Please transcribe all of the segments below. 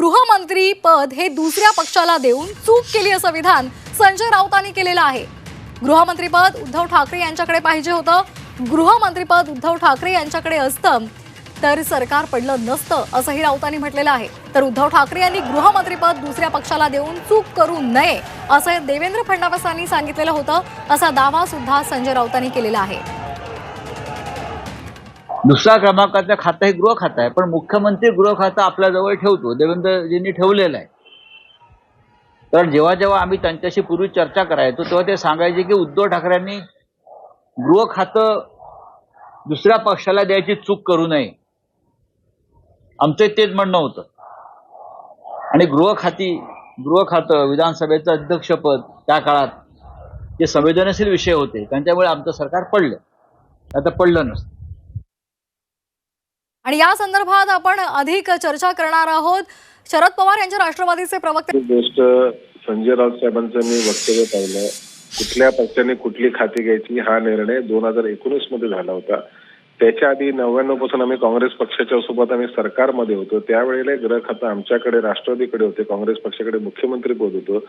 गृहमंत्री पद हे दुसऱ्या पक्षाला देऊन चूक केली असं विधान संजय राऊतांनी केलेलं आहे. गृहमंत्रीपद उद्धव ठाकरे यांच्याकडे पाहिजे होतं. गृहमंत्रीपद उद्धव ठाकरे यांच्याकडे असतं तर सरकार पडलं नसतं असंही राऊतांनी म्हटलेलं आहे. तर उद्धव ठाकरे यांनी गृहमंत्रीपद दुसऱ्या पक्षाला देऊन चूक करू नये असं देवेंद्र फडणवीसांनी सांगितलेलं होतं असा दावा सुद्धा संजय राऊतांनी केलेला आहे. दुसरा क्रमांकाचं खातं हे गृह खातं आहे पण मुख्यमंत्री गृह खातं आपल्याजवळ ठेवतो देवेंद्रजींनी ठेवलेलं आहे. तर जेव्हा जेव्हा आम्ही त्यांच्याशी पूर्वी चर्चा करायचो तेव्हा ते सांगायचे की उद्धव ठाकरेंनी गृह खातं दुसऱ्या पक्षाला द्यायची चूक करू नये. आमचं तेच म्हणणं होतं. आणि गृह खाती गृह खातं विधानसभेचं अध्यक्षपद त्या काळात ते संवेदनशील विषय होते त्यांच्यामुळे आमचं सरकार पडलं. आता पडलं नसतं. आणि या संदर्भात आपण अधिक चर्चा करणार आहोत. शरद पवार यांच्या राष्ट्रवादीचे प्रवक्ते गोष्ट संजय राऊत साहेबांचं मी वक्तव्य पाहिलं. कुठल्या पक्षाने कुठली खाती घ्यायची हा निर्णय दोन हजार एकोणीसमध्ये झाला होता. त्याच्या आधी नव्याण्णवपासून आम्ही काँग्रेस पक्षाच्या सोबत आम्ही सरकारमध्ये होतो. त्यावेळेला ग्रह खातं आमच्याकडे राष्ट्रवादीकडे होते. काँग्रेस पक्षाकडे मुख्यमंत्री पद होतो.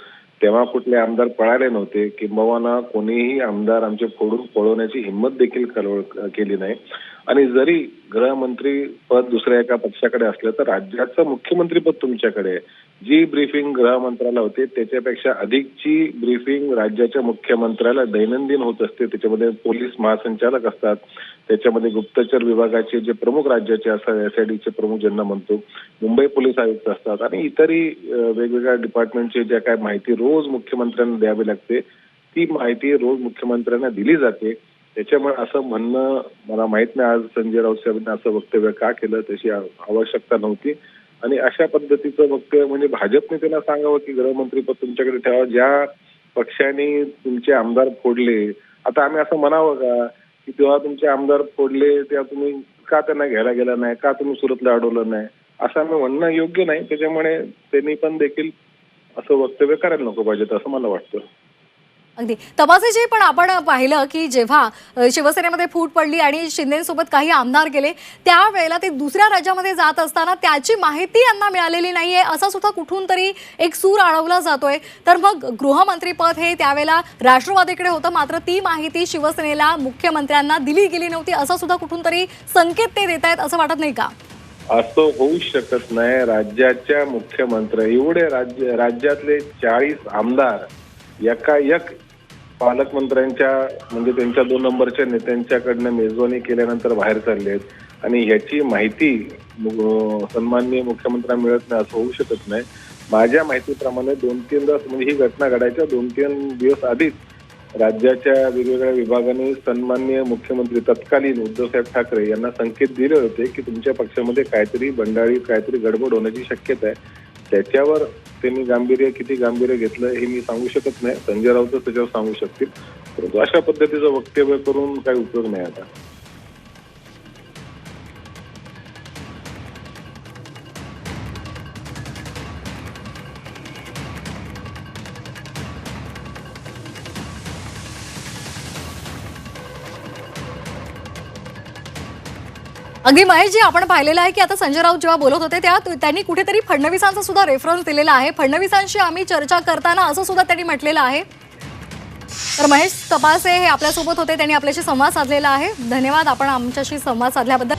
तेव्हा कुठले आमदार पळाले नव्हते. किंबहुना कोणीही आमदार आमचे फोडून पळवण्याची हिंमत देखील कळव- केली नाही. आणि जरी गृहमंत्री पद दुसऱ्या एका पक्षाकडे असलं तर राज्याचं मुख्यमंत्री पद तुमच्याकडे आहे. जी ब्रीफिंग गृहमंत्र्याला होते त्याच्यापेक्षा अधिकची ब्रीफिंग राज्याच्या मुख्यमंत्र्याला दैनंदिन होत असते. त्याच्यामध्ये पोलीस महासंचालक असतात. त्याच्यामध्ये गुप्तचर विभागाचे जे प्रमुख राज्याचे असतात एसआयडीचे प्रमुख ज्यांना म्हणतो मुंबई पोलीस आयुक्त असतात आणि इतरही वेगवेगळ्या डिपार्टमेंटची ज्या काय माहिती रोज मुख्यमंत्र्यांना द्यावी लागते ती माहिती रोज मुख्यमंत्र्यांना दिली जाते. त्याच्यामुळे असं म्हणणं मला माहीत नाही. आज संजय राऊत साहेबांनी असं वक्तव्य का केलं? त्याची आवश्यकता नव्हती. आणि अशा पद्धतीचं वक्तव्य म्हणजे भाजपने त्यांना सांगावं की गृहमंत्रीपद तुमच्याकडे ठेवा. ज्या पक्षाने तुमचे आमदार फोडले आता आम्ही असं म्हणावं का की तेव्हा तुमचे आमदार फोडले तेव्हा तुम्ही का त्यांना घ्यायला गेला नाही? का तुम्ही सुरतला अडवलं नाही? असं आम्ही म्हणणं योग्य नाही. त्याच्यामुळे त्यांनी पण देखील असं वक्तव्य करायला नको पाहिजे असं मला वाटतं. अगदी. तपासाची पण आपण पाहिलं की जेव्हा शिवसेनेमध्ये फूट पडली आणि शिंदेसोबत काही आमदार गेले त्यावेळेला ते दुसऱ्या राज्यामध्ये जात असताना त्याची माहिती यांना मिळालेली नाहीये असा सुद्धा कुठून तरी एक सूर अडवला जातोय. तर मग गृहमंत्रीपद हे त्यावेळेला राष्ट्रवादीकडे होतं मात्र ती माहिती शिवसेनेला मुख्यमंत्र्यांना दिली गेली नव्हती असा सुद्धा कुठून तरी संकेत ते देत आहेत असं वाटत नाही का? असं होऊ शकत नाही. राज्याच्या मुख्यमंत्री एवढे राज्य राज्यातले चाळीस आमदार एकाएक पालकमंत्र्यांच्या म्हणजे त्यांच्या दोन नंबरच्या नेत्यांच्याकडनं मेजवानी केल्यानंतर बाहेर चालले आहेत. आणि ह्याची माहिती मु- सन्माननीय मुख्यमंत्र्यांना मिळत नाही असं होऊ शकत नाही. माझ्या माहितीप्रमाणे दोन तीन दिवस म्हणजे ही घटना घडायच्या दोन तीन दिवस आधीच राज्याच्या वेगवेगळ्या विभागाने सन्माननीय मुख्यमंत्री तत्कालीन उद्धवसाहेब ठाकरे यांना संकेत दिले होते की तुमच्या पक्षामध्ये काहीतरी बंडाळी काहीतरी गडबड होण्याची शक्यता आहे. त्याच्यावर त्यांनी गांभीर्य किती गांभीर्य घेतलं हे मी सांगू शकत नाही. संजय राऊतच त्याच्यावर सांगू शकतील. परंतु अशा पद्धतीचं वक्तव्य करून काही उपयोग नाही आता. अगदी महेशजी आपण पाहिलेलं आहे की आता संजय राऊत जेव्हा बोलत होते त्या त्यांनी कुठेतरी फडणवीसांचा सुद्धा रेफरन्स दिलेला आहे. फडणवीसांशी आम्ही चर्चा करताना असं सुद्धा त्यांनी म्हटलेलं आहे. तर महेश तपासे हे आपल्यासोबत होते त्यांनी आपल्याशी संवाद साधलेला आहे. धन्यवाद आपण आमच्याशी संवाद साधल्याबद्दल.